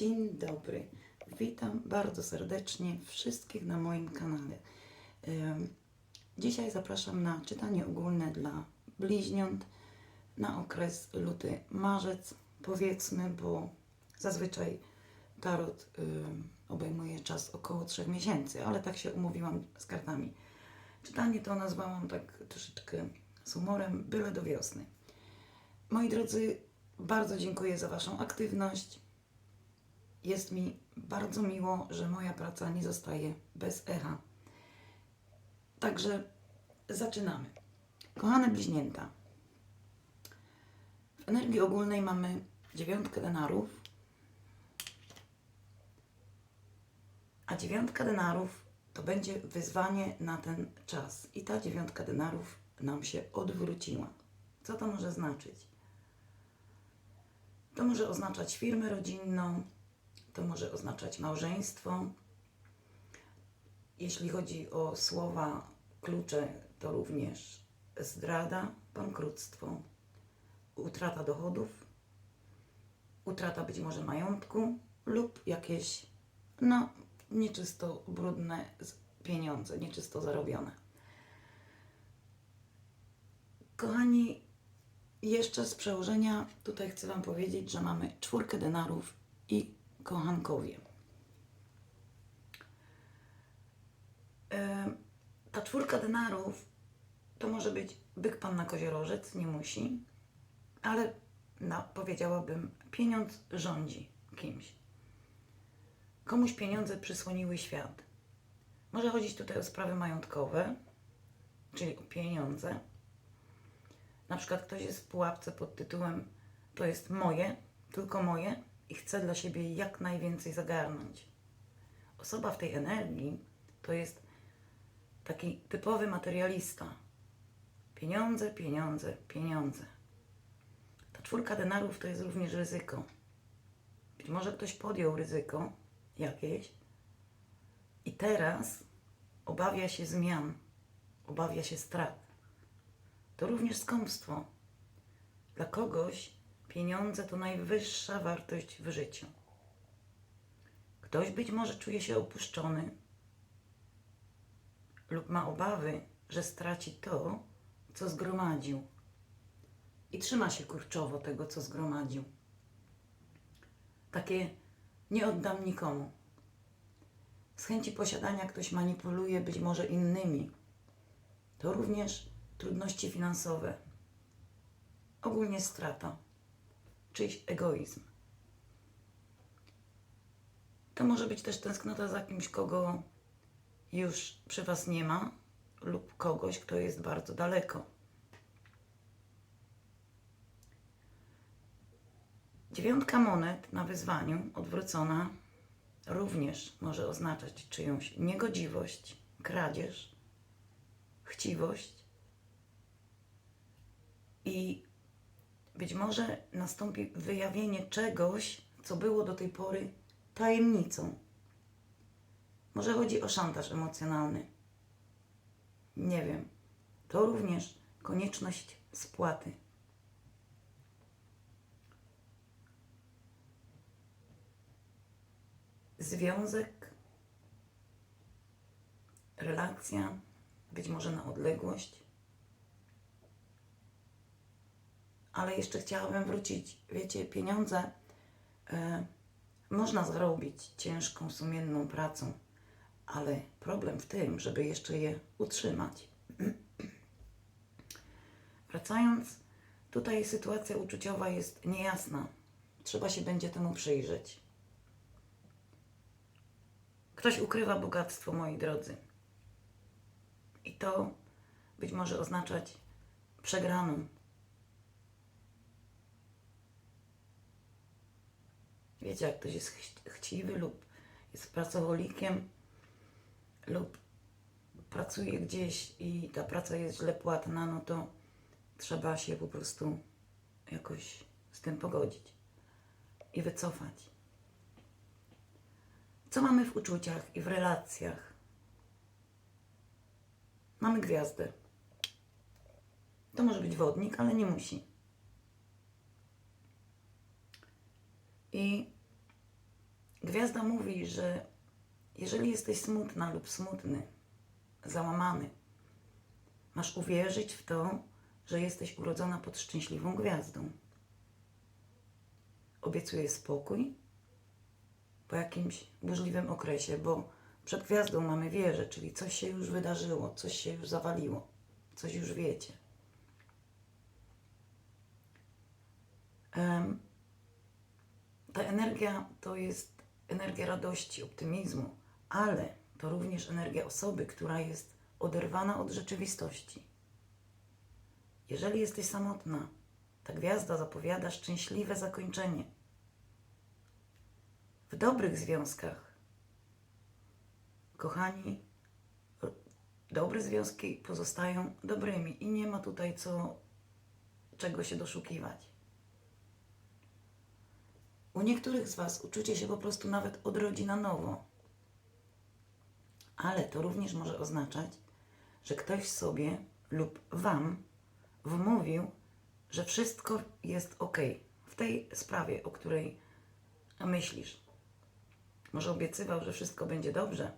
Dzień dobry. Witam bardzo serdecznie wszystkich na moim kanale. Dzisiaj zapraszam na czytanie ogólne dla bliźniąt na okres luty-marzec, powiedzmy, bo zazwyczaj tarot obejmuje czas około 3 miesięcy, ale tak się umówiłam z kartami. Czytanie to nazwałam tak troszeczkę z humorem, byle do wiosny. Moi drodzy, bardzo dziękuję za Waszą aktywność. Jest mi bardzo miło, że moja praca nie zostaje bez echa. Także zaczynamy. Kochane bliźnięta, w energii ogólnej mamy dziewiątkę denarów, a dziewiątka denarów to będzie wyzwanie na ten czas. I ta dziewiątka denarów nam się odwróciła. Co to może znaczyć? To może oznaczać firmę rodzinną, to może oznaczać małżeństwo. Jeśli chodzi o słowa klucze, to również zdrada, bankructwo, utrata dochodów, utrata być może majątku lub jakieś, no, nieczysto brudne pieniądze, nieczysto zarobione. Kochani, jeszcze z przełożenia tutaj chcę Wam powiedzieć, że mamy czwórkę denarów i kochankowie. Ta czwórka denarów to może być byk pan na koziorożec, nie musi, ale no, powiedziałabym, pieniądz rządzi kimś. Komuś pieniądze przysłoniły świat. Może chodzić tutaj o sprawy majątkowe, czyli o pieniądze. Na przykład ktoś jest w pułapce pod tytułem to jest moje, tylko moje i chce dla siebie jak najwięcej zagarnąć. Osoba w tej energii to jest taki typowy materialista. Pieniądze, pieniądze, pieniądze. Ta czwórka denarów to jest również ryzyko. Być może ktoś podjął ryzyko jakieś i teraz obawia się zmian, obawia się strat. To również skąpstwo. Dla kogoś pieniądze to najwyższa wartość w życiu. Ktoś być może czuje się opuszczony lub ma obawy, że straci to, co zgromadził. I trzyma się kurczowo tego, co zgromadził. Takie nie oddam nikomu. Z chęci posiadania ktoś manipuluje być może innymi. To również trudności finansowe. Ogólnie strata, czyjś egoizm. To może być też tęsknota za kimś, kogo już przy Was nie ma, lub kogoś, kto jest bardzo daleko. Dziewiątka monet na wyzwaniu, odwrócona, również może oznaczać czyjąś niegodziwość, kradzież, chciwość i być może nastąpi wyjawienie czegoś, co było do tej pory tajemnicą. Może chodzi o szantaż emocjonalny. Nie wiem. To również konieczność spłaty. Związek, relacja, być może na odległość. Ale jeszcze chciałabym wrócić. Wiecie, pieniądze e, można zarobić ciężką, sumienną pracą, ale problem w tym, żeby jeszcze je utrzymać. Wracając, tutaj sytuacja uczuciowa jest niejasna. Trzeba się będzie temu przyjrzeć. Ktoś ukrywa bogactwo, moi drodzy. I to być może oznaczać przegraną. Wiecie, jak ktoś jest chci- chciwy lub jest pracowolikiem lub pracuje gdzieś i ta praca jest źle płatna, no to trzeba się po prostu jakoś z tym pogodzić i wycofać. Co mamy w uczuciach i w relacjach? Mamy gwiazdę. To może być wodnik, ale nie musi. I Gwiazda mówi, że jeżeli jesteś smutna lub smutny, załamany, masz uwierzyć w to, że jesteś urodzona pod szczęśliwą gwiazdą. Obiecuję spokój po jakimś burzliwym okresie, bo przed gwiazdą mamy wieżę, czyli coś się już wydarzyło, coś się już zawaliło, coś już wiecie. Ta energia to jest energia radości, optymizmu, ale to również energia osoby, która jest oderwana od rzeczywistości. Jeżeli jesteś samotna, ta gwiazda zapowiada szczęśliwe zakończenie. W dobrych związkach, kochani, dobre związki pozostają dobrymi i nie ma tutaj co czego się doszukiwać. U niektórych z Was uczucie się po prostu nawet odrodzi na nowo. Ale to również może oznaczać, że ktoś sobie lub Wam wmówił, że wszystko jest ok w tej sprawie, o której myślisz. Może obiecywał, że wszystko będzie dobrze,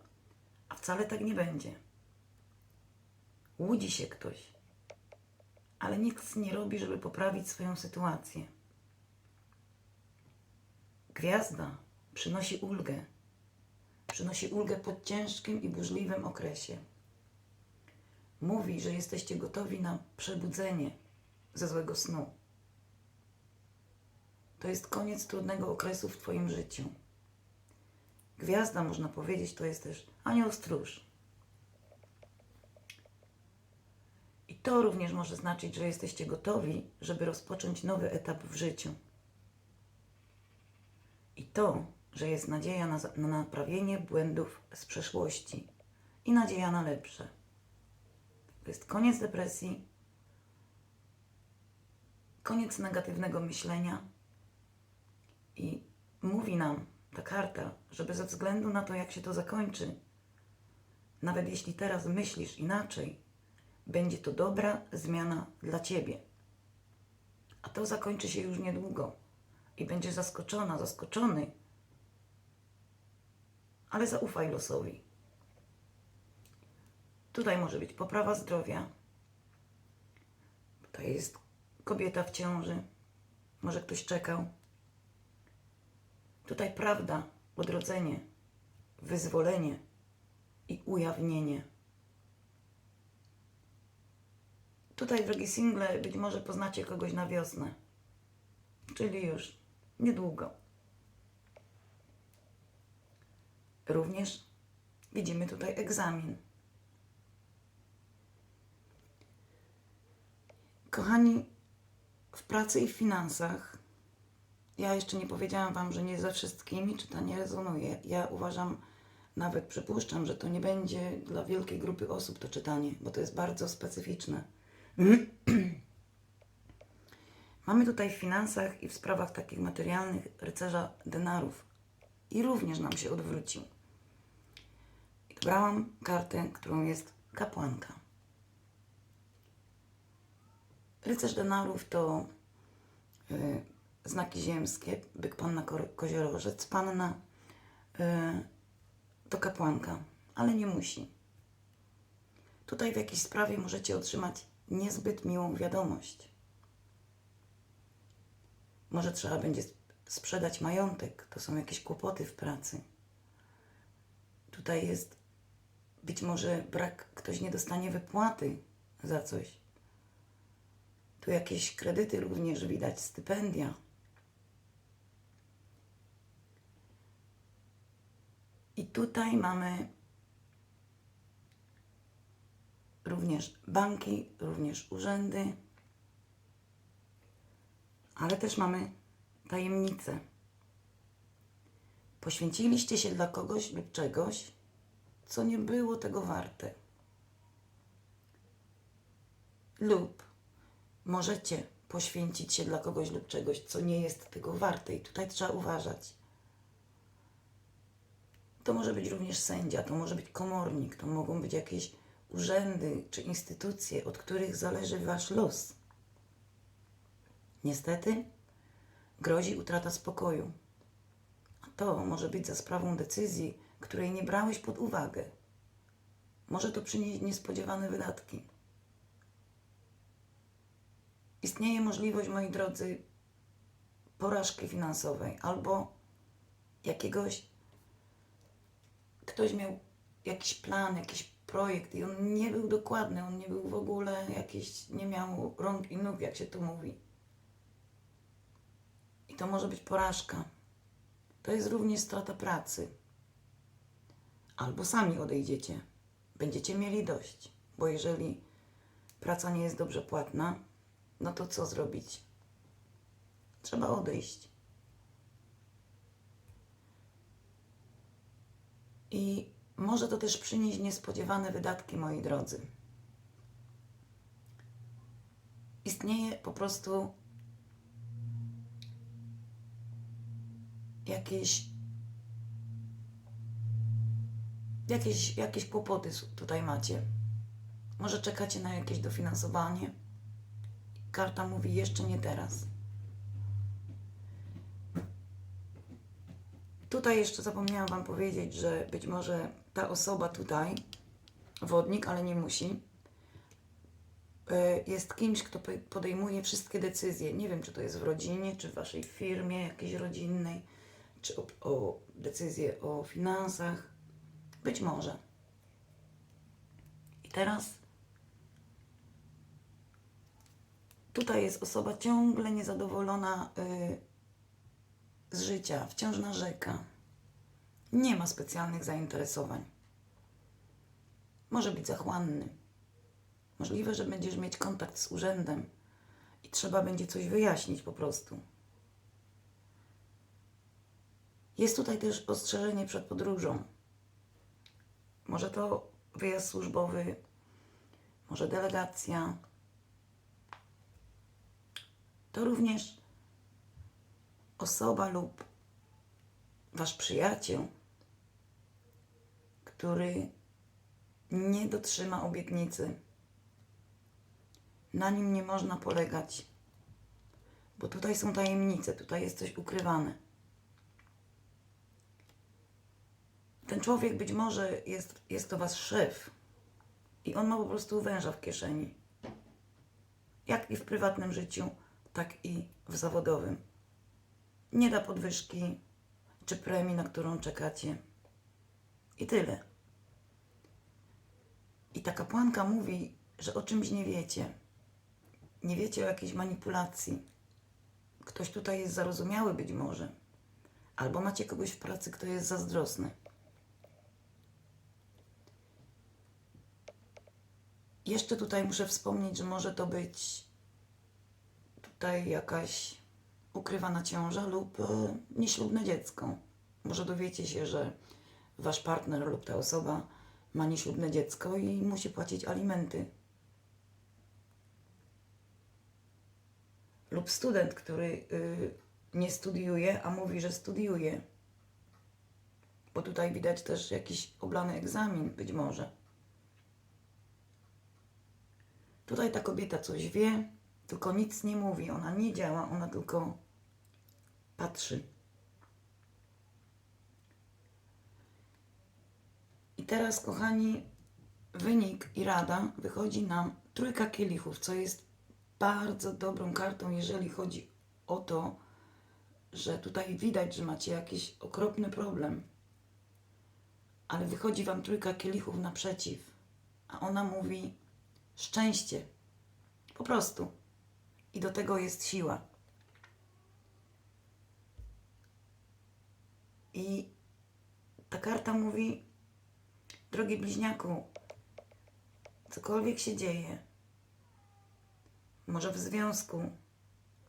a wcale tak nie będzie. Łudzi się ktoś, ale nic nie robi, żeby poprawić swoją sytuację. Gwiazda przynosi ulgę. Przynosi ulgę po ciężkim i burzliwym okresie. Mówi, że jesteście gotowi na przebudzenie ze złego snu. To jest koniec trudnego okresu w Twoim życiu. Gwiazda, można powiedzieć, to jest też anioł stróż. I to również może znaczyć, że jesteście gotowi, żeby rozpocząć nowy etap w życiu. I to, że jest nadzieja na, na naprawienie błędów z przeszłości i nadzieja na lepsze. To jest koniec depresji, koniec negatywnego myślenia i mówi nam ta karta, żeby ze względu na to, jak się to zakończy, nawet jeśli teraz myślisz inaczej, będzie to dobra zmiana dla Ciebie. A to zakończy się już niedługo i będziesz zaskoczona, zaskoczony, ale zaufaj losowi. Tutaj może być poprawa zdrowia. Tutaj jest kobieta w ciąży. Może ktoś czekał. Tutaj prawda, odrodzenie, wyzwolenie i ujawnienie. Tutaj, drogi single, być może poznacie kogoś na wiosnę, czyli już niedługo. Również widzimy tutaj egzamin. Kochani, w pracy i w finansach, ja jeszcze nie powiedziałam Wam, że nie ze wszystkimi czytanie rezonuje. Ja uważam, nawet przypuszczam, że to nie będzie dla wielkiej grupy osób to czytanie, bo to jest bardzo specyficzne. Mamy tutaj w finansach i w sprawach takich materialnych rycerza denarów i również nam się odwrócił. I dobrałam kartę, którą jest kapłanka. Rycerz denarów to y, znaki ziemskie, byk panna ko- koziorożec, panna y, to kapłanka, ale nie musi. Tutaj w jakiejś sprawie możecie otrzymać niezbyt miłą wiadomość. Może trzeba będzie sp- sprzedać majątek, to są jakieś kłopoty w pracy. Tutaj jest być może brak, ktoś nie dostanie wypłaty za coś. Tu jakieś kredyty również widać, stypendia. I tutaj mamy również banki, również urzędy, ale też mamy tajemnice. Poświęciliście się dla kogoś lub czegoś, co nie było tego warte. Lub możecie poświęcić się dla kogoś lub czegoś, co nie jest tego warte. I tutaj trzeba uważać. To może być również sędzia, to może być komornik, to mogą być jakieś urzędy czy instytucje, od których zależy wasz los. Niestety grozi utrata spokoju. A to może być za sprawą decyzji, której nie brałeś pod uwagę. Może to przynieść niespodziewane wydatki. Istnieje możliwość, moi drodzy, porażki finansowej albo jakiegoś. Ktoś miał jakiś plan, jakiś projekt i on nie był dokładny, on nie był w ogóle jakiś, nie miał rąk i nóg, jak się to mówi. To może być porażka. To jest również strata pracy. Albo sami odejdziecie. Będziecie mieli dość, bo jeżeli praca nie jest dobrze płatna, no to co zrobić? Trzeba odejść. I może to też przynieść niespodziewane wydatki, moi drodzy. Istnieje po prostu jakieś jakieś, jakieś kłopoty tutaj macie. Może czekacie na jakieś dofinansowanie. Karta mówi jeszcze nie teraz. Tutaj jeszcze zapomniałam Wam powiedzieć, że być może ta osoba tutaj, wodnik, ale nie musi, y, jest kimś, kto podejmuje wszystkie decyzje. Nie wiem, czy to jest w rodzinie, czy w Waszej firmie jakiejś rodzinnej, czy o, o decyzje o finansach. Być może. I teraz tutaj jest osoba ciągle niezadowolona y, z życia, wciąż narzeka. Nie ma specjalnych zainteresowań. Może być zachłanny. Możliwe, że będziesz mieć kontakt z urzędem i trzeba będzie coś wyjaśnić po prostu. Jest tutaj też ostrzeżenie przed podróżą. Może to wyjazd służbowy, może delegacja. To również osoba lub wasz przyjaciel, który nie dotrzyma obietnicy. Na nim nie można polegać, bo tutaj są tajemnice, tutaj jest coś ukrywane. Ten człowiek być może jest, jest to wasz szef i on ma po prostu węża w kieszeni. Jak i w prywatnym życiu, tak i w zawodowym. Nie da podwyżki czy premii, na którą czekacie. I tyle. I ta kapłanka mówi, że o czymś nie wiecie. Nie wiecie o jakiejś manipulacji. Ktoś tutaj jest zarozumiały być może. Albo macie kogoś w pracy, kto jest zazdrosny. Jeszcze tutaj muszę wspomnieć, że może to być tutaj jakaś ukrywana ciąża lub e, nieślubne dziecko. Może dowiecie się, że wasz partner lub ta osoba ma nieślubne dziecko i musi płacić alimenty. Lub student, który y, nie studiuje, a mówi, że studiuje. Bo tutaj widać też jakiś oblany egzamin, być może. Tutaj ta kobieta coś wie, tylko nic nie mówi. Ona nie działa, ona tylko patrzy. I teraz, kochani, wynik i rada wychodzi nam trójka kielichów, co jest bardzo dobrą kartą, jeżeli chodzi o to, że tutaj widać, że macie jakiś okropny problem. Ale wychodzi wam trójka kielichów naprzeciw, a ona mówi szczęście. Po prostu. I do tego jest siła. I ta karta mówi, drogi bliźniaku, cokolwiek się dzieje, może w związku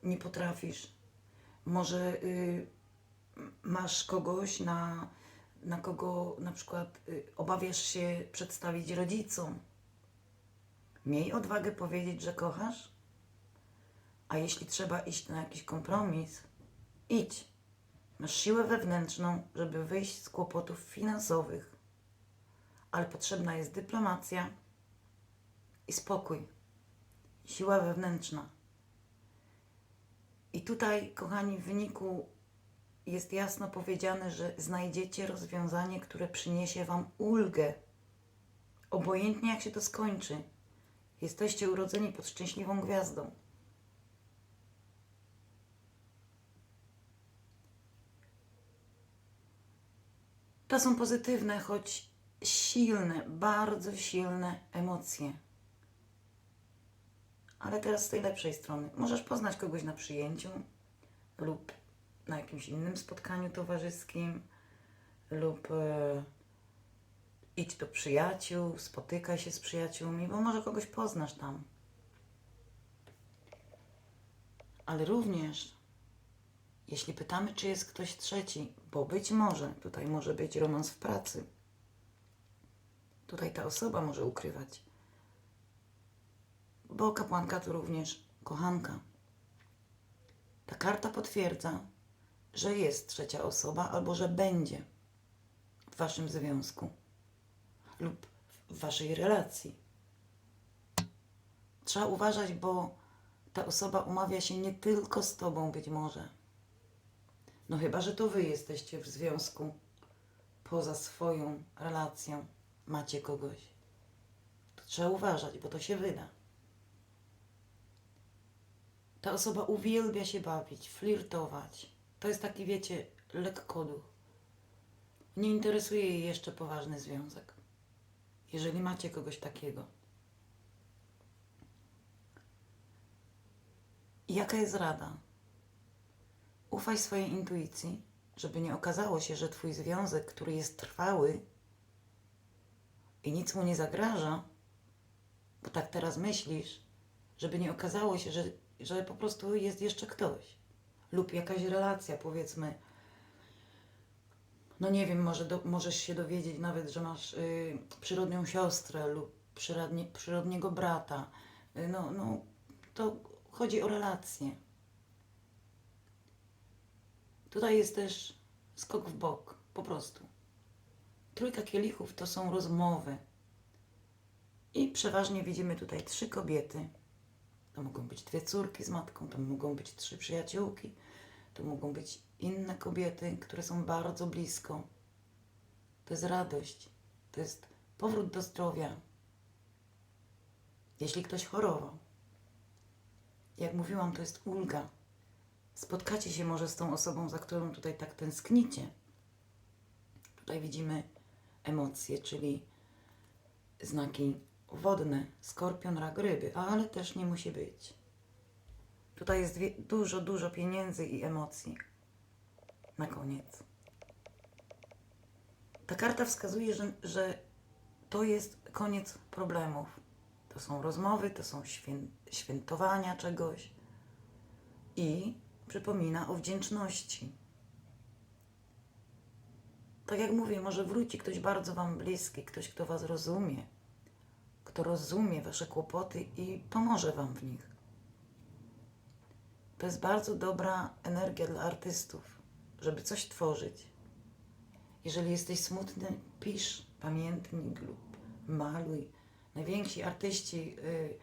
nie potrafisz, może y, masz kogoś, na, na kogo na przykład y, obawiasz się przedstawić rodzicom. Miej odwagę powiedzieć, że kochasz, a jeśli trzeba iść na jakiś kompromis, idź. Masz siłę wewnętrzną, żeby wyjść z kłopotów finansowych, ale potrzebna jest dyplomacja i spokój, siła wewnętrzna. I tutaj, kochani, w wyniku jest jasno powiedziane, że znajdziecie rozwiązanie, które przyniesie Wam ulgę. Obojętnie jak się to skończy. Jesteście urodzeni pod szczęśliwą gwiazdą. To są pozytywne, choć silne, bardzo silne emocje. Ale teraz z tej lepszej strony. Możesz poznać kogoś na przyjęciu lub na jakimś innym spotkaniu towarzyskim lub e, idź do przyjaciół, spotykaj się z przyjaciółmi, bo może kogoś poznasz tam. Ale również, jeśli pytamy, czy jest ktoś trzeci, bo być może tutaj może być romans w pracy, tutaj ta osoba może ukrywać, bo kapłanka to również kochanka. Ta karta potwierdza, że jest trzecia osoba albo że będzie w waszym związku lub w waszej relacji. Trzeba uważać, bo ta osoba umawia się nie tylko z tobą być może. No chyba, że to wy jesteście w związku poza swoją relacją, macie kogoś. To trzeba uważać, bo to się wyda. Ta osoba uwielbia się bawić, flirtować. To jest taki, wiecie, lekkoduch. Nie interesuje jej jeszcze poważny związek. Jeżeli macie kogoś takiego. I Jaka jest rada? Ufaj swojej intuicji, żeby nie okazało się, że Twój związek, który jest trwały i nic mu nie zagraża, bo tak teraz myślisz, żeby nie okazało się, że, że po prostu jest jeszcze ktoś lub jakaś relacja, powiedzmy. No nie wiem, może do, możesz się dowiedzieć nawet, że masz y, przyrodnią siostrę lub przyrodnie, przyrodniego brata. Y, no, no, to chodzi o relacje. Tutaj jest też skok w bok, po prostu. Trójka kielichów to są rozmowy. I przeważnie widzimy tutaj trzy kobiety. To mogą być dwie córki z matką, to mogą być trzy przyjaciółki, to mogą być inne kobiety, które są bardzo blisko. To jest radość, to jest powrót do zdrowia. Jeśli ktoś chorował, jak mówiłam, to jest ulga. Spotkacie się może z tą osobą, za którą tutaj tak tęsknicie. Tutaj widzimy emocje, czyli znaki wodne, skorpion, rak, ryby, ale też nie musi być. Tutaj jest dużo, dużo pieniędzy i emocji. Na koniec. Ta karta wskazuje, że, że to jest koniec problemów. To są rozmowy, to są świę, świętowania czegoś i przypomina o wdzięczności. Tak jak mówię, może wróci ktoś bardzo Wam bliski, ktoś, kto Was rozumie, kto rozumie Wasze kłopoty i pomoże Wam w nich. To jest bardzo dobra energia dla artystów, żeby coś tworzyć. Jeżeli jesteś smutny, pisz pamiętnik lub maluj. Najwięksi artyści y,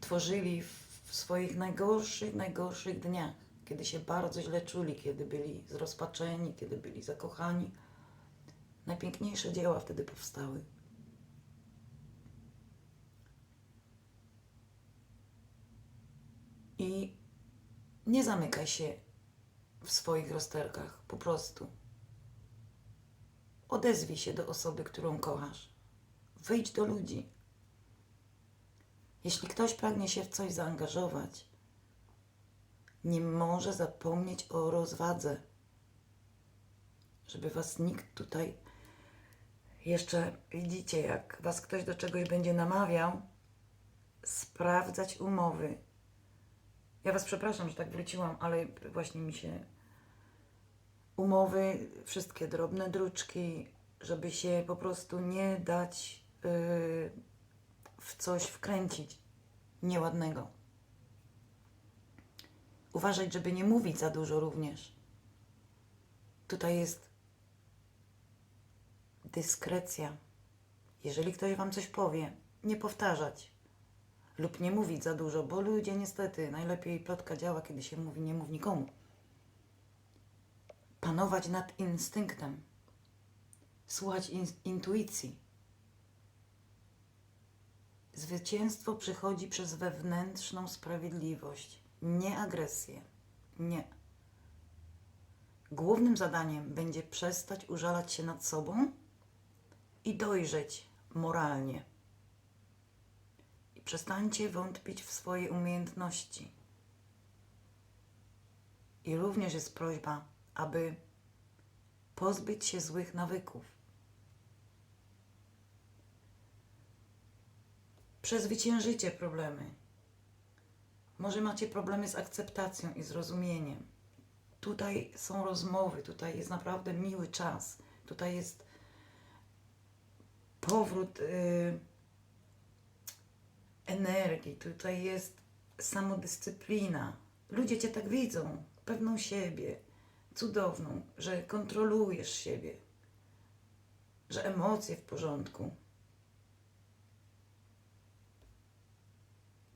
tworzyli w, swoich najgorszych, najgorszych dniach, kiedy się bardzo źle czuli, kiedy byli zrozpaczeni, kiedy byli zakochani. Najpiękniejsze dzieła wtedy powstały. I nie zamykaj się w swoich rozterkach, po prostu. Odezwij się do osoby, którą kochasz. Wyjdź do ludzi. Jeśli ktoś pragnie się w coś zaangażować, nie może zapomnieć o rozwadze. Żeby was nikt tutaj jeszcze widzicie, jak was ktoś do czegoś będzie namawiał, sprawdzać umowy. Ja was przepraszam, że tak wróciłam, ale właśnie mi się umowy, wszystkie drobne druczki, żeby się po prostu nie dać yy, w coś wkręcić nieładnego. Uważać, żeby nie mówić za dużo również. Tutaj jest dyskrecja. Jeżeli ktoś Wam coś powie, nie powtarzać lub nie mówić za dużo, bo ludzie niestety najlepiej plotka działa, kiedy się mówi nie mów nikomu. panować nad instynktem, słuchać in- intuicji. Zwycięstwo przychodzi przez wewnętrzną sprawiedliwość, nie agresję. Nie. Głównym zadaniem będzie przestać użalać się nad sobą i dojrzeć moralnie. Przestańcie wątpić w swoje umiejętności. I również jest prośba, aby pozbyć się złych nawyków. Przezwyciężycie problemy. Może macie problemy z akceptacją i zrozumieniem. Tutaj są rozmowy, tutaj jest naprawdę miły czas. Tutaj jest powrót y, energii, tutaj jest samodyscyplina. Ludzie cię tak widzą, pewną siebie, cudowną, że kontrolujesz siebie, że emocje w porządku.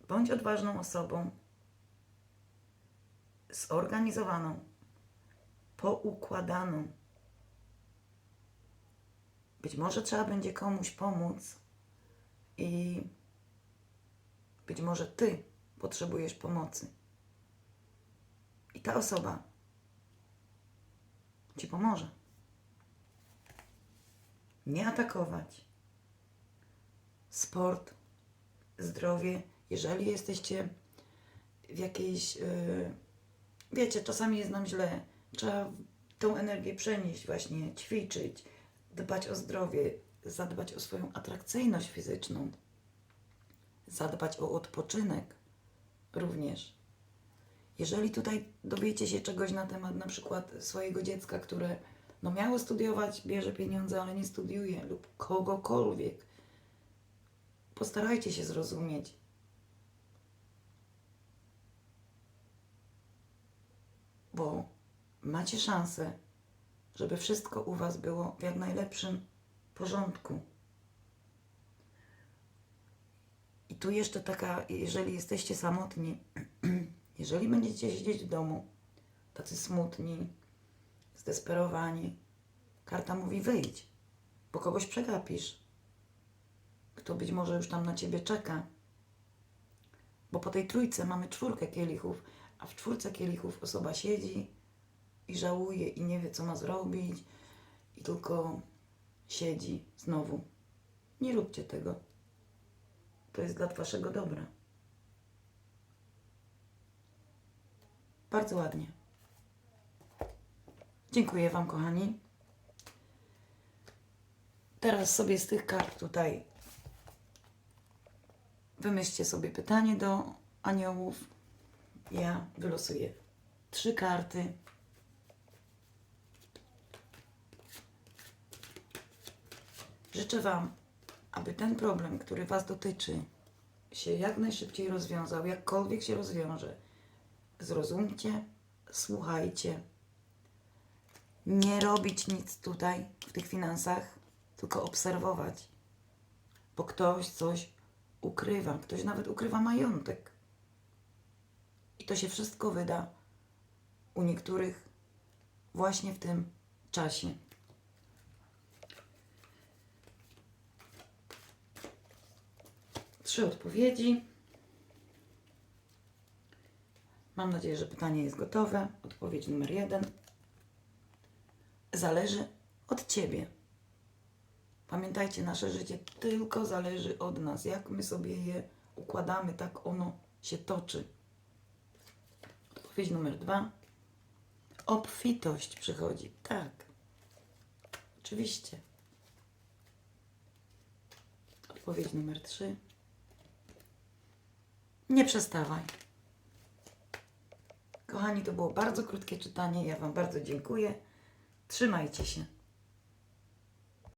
Bądź odważną osobą, zorganizowaną, poukładaną. Być może trzeba będzie komuś pomóc i być może ty potrzebujesz pomocy. I ta osoba ci pomoże. Nie atakować. Sport, zdrowie. Jeżeli jesteście w jakiejś. Yy, wiecie, czasami jest nam źle. Trzeba tą energię przenieść, właśnie ćwiczyć, dbać o zdrowie, zadbać o swoją atrakcyjność fizyczną, zadbać o odpoczynek również. Jeżeli tutaj dowiecie się czegoś na temat na przykład swojego dziecka, które no miało studiować, bierze pieniądze, ale nie studiuje, lub kogokolwiek, postarajcie się zrozumieć. Bo macie szansę, żeby wszystko u Was było w jak najlepszym porządku. I tu jeszcze taka, jeżeli jesteście samotni, jeżeli będziecie siedzieć w domu, tacy smutni, zdesperowani, karta mówi wyjdź, bo kogoś przegapisz, kto być może już tam na ciebie czeka. Bo po tej trójce mamy czwórkę kielichów, a w czwórce kielichów osoba siedzi i żałuje i nie wie, co ma zrobić, i tylko siedzi znowu. Nie róbcie tego. To jest dla waszego dobra. Bardzo ładnie. Dziękuję Wam, kochani. Teraz sobie z tych kart tutaj wymyślcie sobie pytanie do aniołów. Ja wylosuję trzy karty. Życzę Wam, aby ten problem, który Was dotyczy, się jak najszybciej rozwiązał, jakkolwiek się rozwiąże. Zrozumcie, słuchajcie. Nie robić nic tutaj w tych finansach, tylko obserwować. Bo ktoś coś ukrywa, ktoś nawet ukrywa majątek. I to się wszystko wyda u niektórych właśnie w tym czasie. Trzy odpowiedzi. Mam nadzieję, że pytanie jest gotowe. Odpowiedź numer jeden. Zależy od Ciebie. Pamiętajcie, nasze życie tylko zależy od nas. Jak my sobie je układamy, tak ono się toczy. Odpowiedź numer dwa. Obfitość przychodzi. Tak. Oczywiście. Odpowiedź numer trzy. Nie przestawaj. Kochani, to było bardzo krótkie czytanie. Ja Wam bardzo dziękuję. Trzymajcie się.